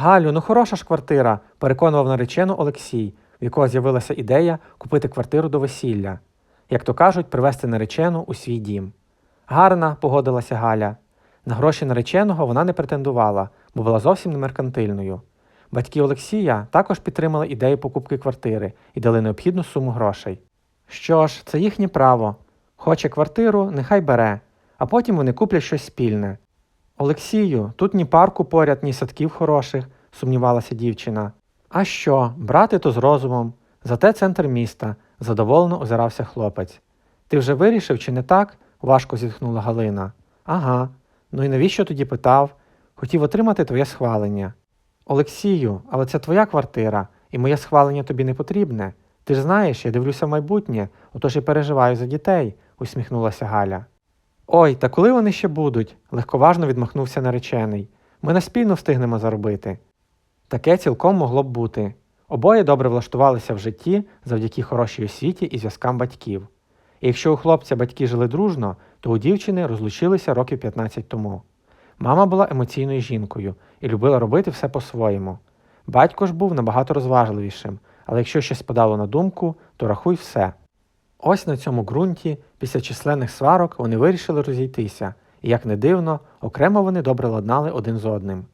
Галю, ну хороша ж квартира, переконував наречену Олексій, в якого з'явилася ідея купити квартиру до весілля. Як то кажуть, привезти наречену у свій дім. Гарна, погодилася Галя. На гроші нареченого вона не претендувала, бо була зовсім не меркантильною. Батьки Олексія також підтримали ідею покупки квартири і дали необхідну суму грошей. Що ж, це їхнє право. Хоче квартиру, нехай бере, а потім вони куплять щось спільне. Олексію, тут ні парку поряд, ні садків хороших, сумнівалася дівчина. А що, брати то з розумом. Зате центр міста, задоволено озирався хлопець. Ти вже вирішив, чи не так? важко зітхнула Галина. Ага. Ну і навіщо тоді питав? Хотів отримати твоє схвалення. Олексію, але це твоя квартира, і моє схвалення тобі не потрібне. Ти ж знаєш, я дивлюся в майбутнє, отож і переживаю за дітей, усміхнулася Галя. Ой, та коли вони ще будуть? легковажно відмахнувся наречений. Ми наспільно встигнемо заробити. Таке цілком могло б бути. Обоє добре влаштувалися в житті завдяки хорошій освіті і зв'язкам батьків. І якщо у хлопця батьки жили дружно, то у дівчини розлучилися років 15 тому. Мама була емоційною жінкою і любила робити все по-своєму. Батько ж був набагато розважливішим, але якщо щось подало на думку, то рахуй все. Ось на цьому ґрунті, після численних сварок, вони вирішили розійтися, і, як не дивно, окремо вони добре ладнали один з одним.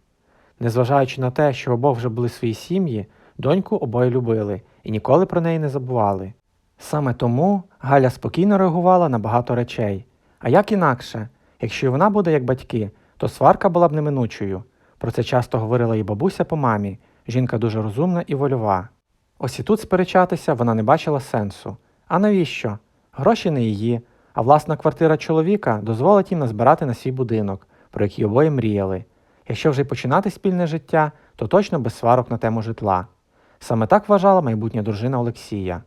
Незважаючи на те, що обох вже були свої сім'ї, доньку обоє любили і ніколи про неї не забували. Саме тому Галя спокійно реагувала на багато речей. А як інакше, якщо й вона буде як батьки, то сварка була б неминучою. Про це часто говорила і бабуся по мамі, жінка дуже розумна і вольова. Ось і тут сперечатися вона не бачила сенсу. А навіщо? Гроші не її, а власна квартира чоловіка дозволить їм назбирати на свій будинок, про який обоє мріяли. Якщо вже й починати спільне життя, то точно без сварок на тему житла. Саме так вважала майбутня дружина Олексія.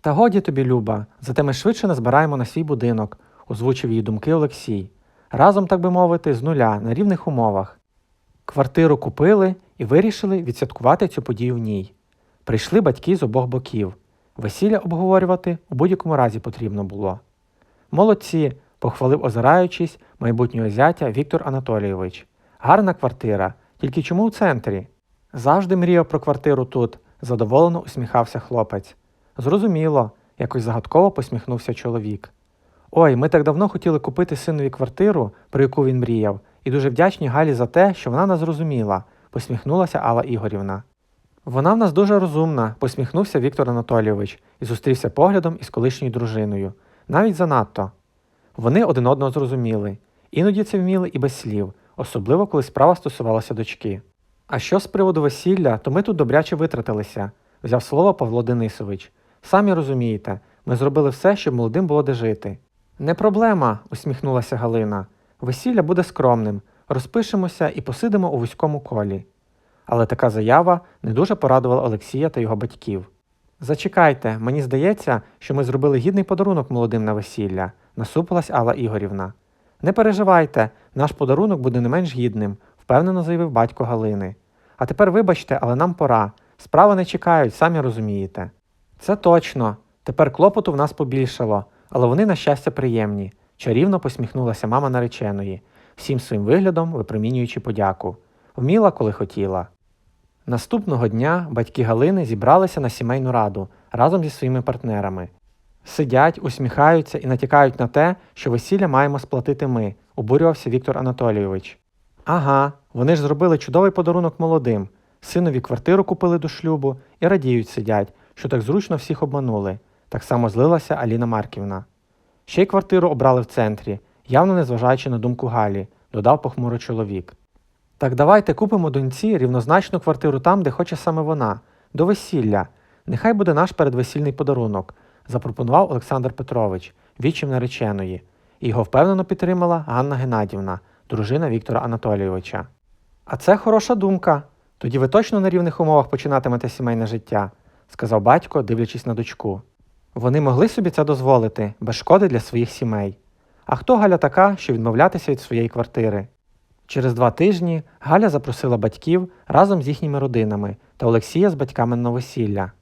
Та годі тобі, Люба, зате ми швидше назбираємо на свій будинок, озвучив її думки Олексій. Разом, так би мовити, з нуля, на рівних умовах. Квартиру купили і вирішили відсвяткувати цю подію в ній. Прийшли батьки з обох боків. Весілля обговорювати у будь-якому разі потрібно було. Молодці, похвалив, озираючись, майбутнього зятя Віктор Анатолійович. Гарна квартира, тільки чому у центрі? Завжди мріяв про квартиру тут, задоволено усміхався хлопець. Зрозуміло, якось загадково посміхнувся чоловік. Ой, ми так давно хотіли купити синові квартиру, про яку він мріяв, і дуже вдячні Галі за те, що вона нас зрозуміла, посміхнулася Алла Ігорівна. Вона в нас дуже розумна, посміхнувся Віктор Анатолійович і зустрівся поглядом із колишньою дружиною. Навіть занадто. Вони один одного зрозуміли, іноді це вміли і без слів, особливо коли справа стосувалася дочки. А що з приводу весілля, то ми тут добряче витратилися, взяв слово Павло Денисович. Самі розумієте, ми зробили все, щоб молодим було де жити. Не проблема, усміхнулася Галина. Весілля буде скромним, розпишемося і посидимо у вузькому колі. Але така заява не дуже порадувала Олексія та його батьків. Зачекайте, мені здається, що ми зробили гідний подарунок молодим на весілля, насупилась Алла Ігорівна. Не переживайте, наш подарунок буде не менш гідним, впевнено заявив батько Галини. А тепер вибачте, але нам пора. Справи не чекають, самі розумієте. Це точно. Тепер клопоту в нас побільшало, але вони, на щастя, приємні, чарівно посміхнулася мама нареченої, всім своїм виглядом випромінюючи подяку. Вміла, коли хотіла. Наступного дня батьки Галини зібралися на сімейну раду разом зі своїми партнерами. Сидять, усміхаються і натякають на те, що весілля маємо сплатити ми, обурювався Віктор Анатолійович. Ага, вони ж зробили чудовий подарунок молодим. Синові квартиру купили до шлюбу і радіють сидять, що так зручно всіх обманули. Так само злилася Аліна Марківна. Ще й квартиру обрали в центрі, явно незважаючи на думку Галі, додав похмуро чоловік. Так давайте купимо доньці рівнозначну квартиру там, де хоче саме вона, до весілля. Нехай буде наш передвесільний подарунок, запропонував Олександр Петрович, вічим нареченої, і його впевнено підтримала Ганна Геннадівна, дружина Віктора Анатолійовича. А це хороша думка. Тоді ви точно на рівних умовах починатимете сімейне життя, сказав батько, дивлячись на дочку. Вони могли собі це дозволити, без шкоди для своїх сімей. А хто Галя така, що відмовлятися від своєї квартири? Через два тижні Галя запросила батьків разом з їхніми родинами та Олексія з батьками на новосілля.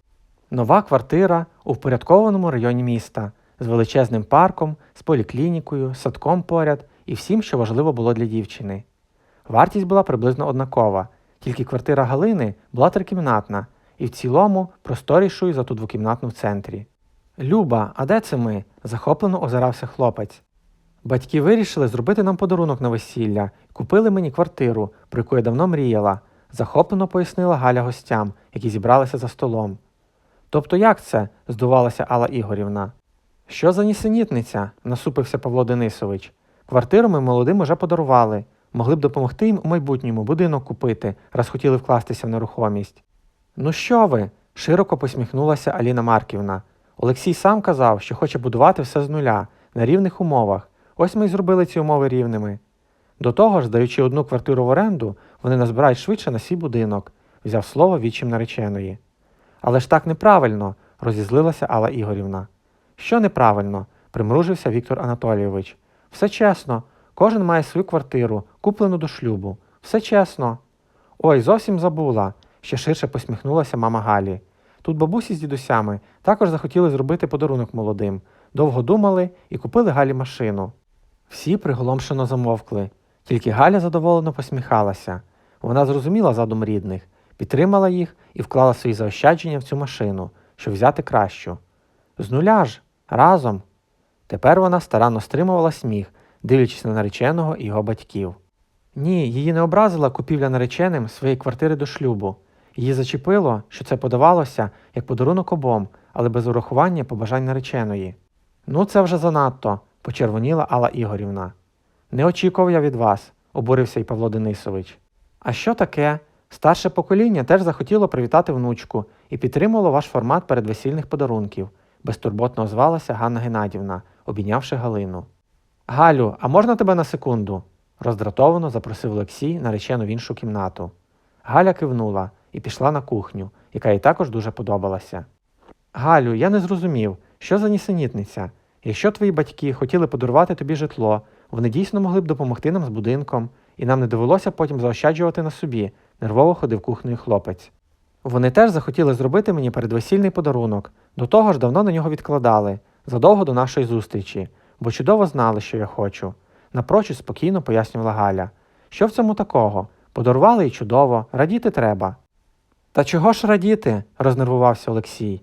Нова квартира у впорядкованому районі міста з величезним парком, з поліклінікою, садком поряд і всім, що важливо було для дівчини. Вартість була приблизно однакова, Тільки квартира Галини була трикімнатна і в цілому просторішою за ту двокімнатну в центрі. Люба, а де це ми? захоплено озирався хлопець. Батьки вирішили зробити нам подарунок на весілля купили мені квартиру, про яку я давно мріяла, захоплено пояснила Галя гостям, які зібралися за столом. Тобто як це? здувалася Алла Ігорівна. Що за нісенітниця? насупився Павло Денисович. Квартиру ми молодим уже подарували. Могли б допомогти їм у майбутньому будинок купити, раз хотіли вкластися в нерухомість. Ну що ви? широко посміхнулася Аліна Марківна. Олексій сам казав, що хоче будувати все з нуля, на рівних умовах. Ось ми й зробили ці умови рівними. До того ж, здаючи одну квартиру в оренду, вони назбирають швидше на свій будинок, взяв слово відчим нареченої. Але ж так неправильно, розізлилася Алла Ігорівна. Що неправильно? примружився Віктор Анатолійович. Все чесно, кожен має свою квартиру, куплену до шлюбу. Все чесно. Ой, зовсім забула, ще ширше посміхнулася мама Галі. Тут бабусі з дідусями також захотіли зробити подарунок молодим, довго думали і купили Галі машину. Всі приголомшено замовкли, тільки Галя задоволено посміхалася. Вона зрозуміла задум рідних, підтримала їх і вклала свої заощадження в цю машину, щоб взяти кращу. З нуля ж, разом. Тепер вона старанно стримувала сміх, дивлячись на нареченого і його батьків. Ні, її не образила купівля нареченим своєї квартири до шлюбу. Її зачепило, що це подавалося як подарунок обом, але без урахування побажань нареченої. Ну, це вже занадто, почервоніла Алла Ігорівна. Не очікував я від вас, обурився й Павло Денисович. А що таке? Старше покоління теж захотіло привітати внучку і підтримало ваш формат передвесільних подарунків, безтурботно озвалася Ганна Геннадівна, обійнявши Галину. Галю, а можна тебе на секунду? роздратовано запросив Олексій наречену в іншу кімнату. Галя кивнула і пішла на кухню, яка їй також дуже подобалася. Галю, я не зрозумів, що за нісенітниця. Якщо твої батьки хотіли подарувати тобі житло, вони дійсно могли б допомогти нам з будинком, і нам не довелося потім заощаджувати на собі, нервово ходив кухнею хлопець. Вони теж захотіли зробити мені передвесільний подарунок, до того ж давно на нього відкладали, задовго до нашої зустрічі, бо чудово знали, що я хочу. Напрочуд спокійно пояснювала Галя. Що в цьому такого? Подарували і чудово, радіти треба. Та чого ж радіти? рознервувався Олексій.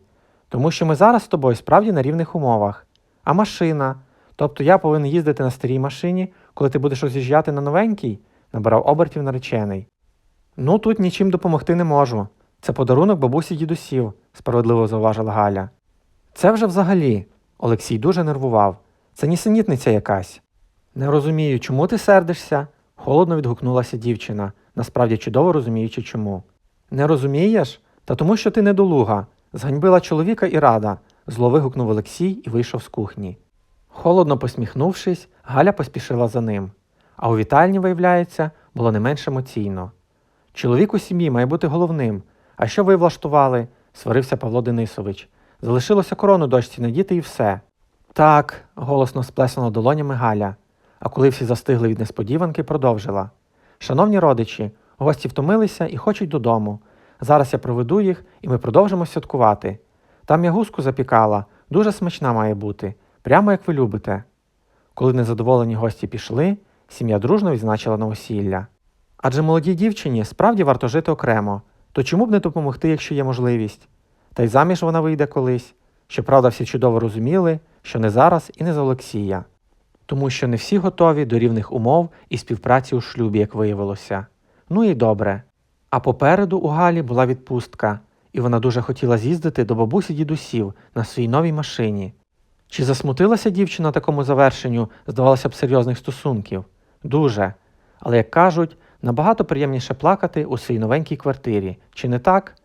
Тому що ми зараз з тобою справді на рівних умовах. А машина? Тобто я повинен їздити на старій машині, коли ти будеш роз'їжджати на новенькій? набирав обертів наречений. Ну, тут нічим допомогти не можу. Це подарунок бабусі дідусів, справедливо зауважила Галя. Це вже взагалі. Олексій дуже нервував. Це нісенітниця якась. Не розумію, чому ти сердишся? холодно відгукнулася дівчина, насправді чудово розуміючи чому. Не розумієш? Та тому, що ти недолуга. Зганьбила чоловіка і рада, зло вигукнув Олексій і вийшов з кухні. Холодно посміхнувшись, Галя поспішила за ним. А у вітальні, виявляється, було не менш емоційно. Чоловік у сім'ї має бути головним. А що ви влаштували? сварився Павло Денисович. Залишилося корону дочці надіти і все. Так, голосно сплеснула долонями Галя, а коли всі застигли від несподіванки, продовжила. Шановні родичі, гості втомилися і хочуть додому. Зараз я проведу їх і ми продовжимо святкувати. Там я гуску запікала, дуже смачна має бути, прямо як ви любите. Коли незадоволені гості пішли, сім'я дружно відзначила новосілля. Адже молодій дівчині справді варто жити окремо, то чому б не допомогти, якщо є можливість? Та й заміж вона вийде колись. Щоправда, всі чудово розуміли, що не зараз і не за Олексія, тому що не всі готові до рівних умов і співпраці у шлюбі, як виявилося. Ну і добре. А попереду у Галі була відпустка, і вона дуже хотіла з'їздити до бабусі дідусів на своїй новій машині. Чи засмутилася дівчина такому завершенню, здавалося б, серйозних стосунків? Дуже. Але, як кажуть, набагато приємніше плакати у своїй новенькій квартирі, чи не так?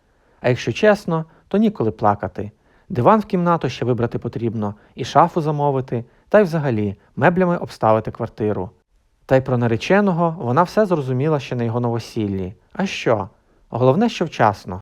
А якщо чесно, то ніколи плакати. Диван в кімнату ще вибрати потрібно, і шафу замовити, та й взагалі меблями обставити квартиру. Та й про нареченого вона все зрозуміла ще на його новосіллі. А що? Головне, що вчасно.